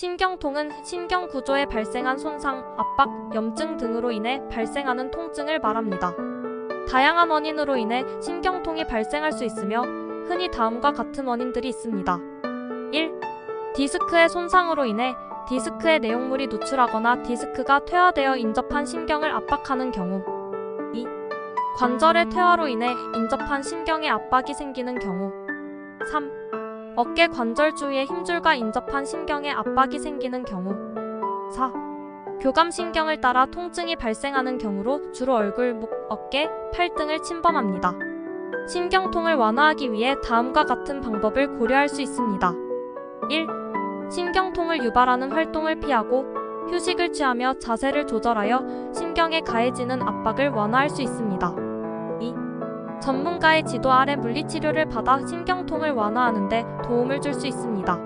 신경통은 신경 구조에 발생한 손상, 압박, 염증 등으로 인해 발생하는 통증을 말합니다. 다양한 원인으로 인해 신경통이 발생할 수 있으며 흔히 다음과 같은 원인들이 있습니다. 1. 디스크의 손상으로 인해 디스크의 내용물이 노출하거나 디스크가 퇴화되어 인접한 신경을 압박하는 경우 2. 관절의 퇴화로 인해 인접한 신경에 압박이 생기는 경우 3. 어깨 관절 주위의 힘줄과 인접한 신경에 압박이 생기는 경우 4. 교감신경을 따라 통증이 발생하는 경우로 주로 얼굴, 목, 어깨, 팔 등을 침범합니다. 신경통을 완화하기 위해 다음과 같은 방법을 고려할 수 있습니다. 1. 신경통을 유발하는 활동을 피하고 휴식을 취하며 자세를 조절하여 신경에 가해지는 압박을 완화할 수 있습니다. 2. 전문가의 지도 아래 물리치료를 받아 신경통을 완화하는 데 도움을 줄 수 있습니다.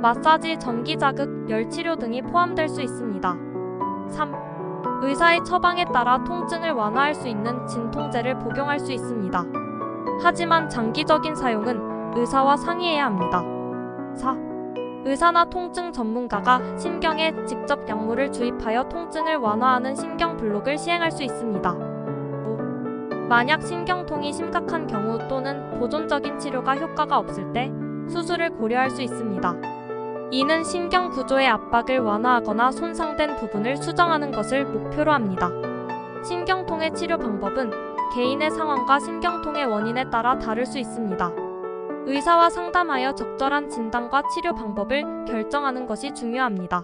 마사지, 전기자극, 열치료 등이 포함될 수 있습니다. 3. 의사의 처방에 따라 통증을 완화할 수 있는 진통제를 복용할 수 있습니다. 하지만 장기적인 사용은 의사와 상의해야 합니다. 4. 의사나 통증 전문가가 신경에 직접 약물을 주입하여 통증을 완화하는 신경 블록을 시행할 수 있습니다. 5. 만약 신경통이 심각한 경우 또는 보존적인 치료가 효과가 없을 때 수술을 고려할 수 있습니다. 이는 신경 구조의 압박을 완화하거나 손상된 부분을 수정하는 것을 목표로 합니다. 신경통의 치료 방법은 개인의 상황과 신경통의 원인에 따라 다를 수 있습니다. 의사와 상담하여 적절한 진단과 치료 방법을 결정하는 것이 중요합니다.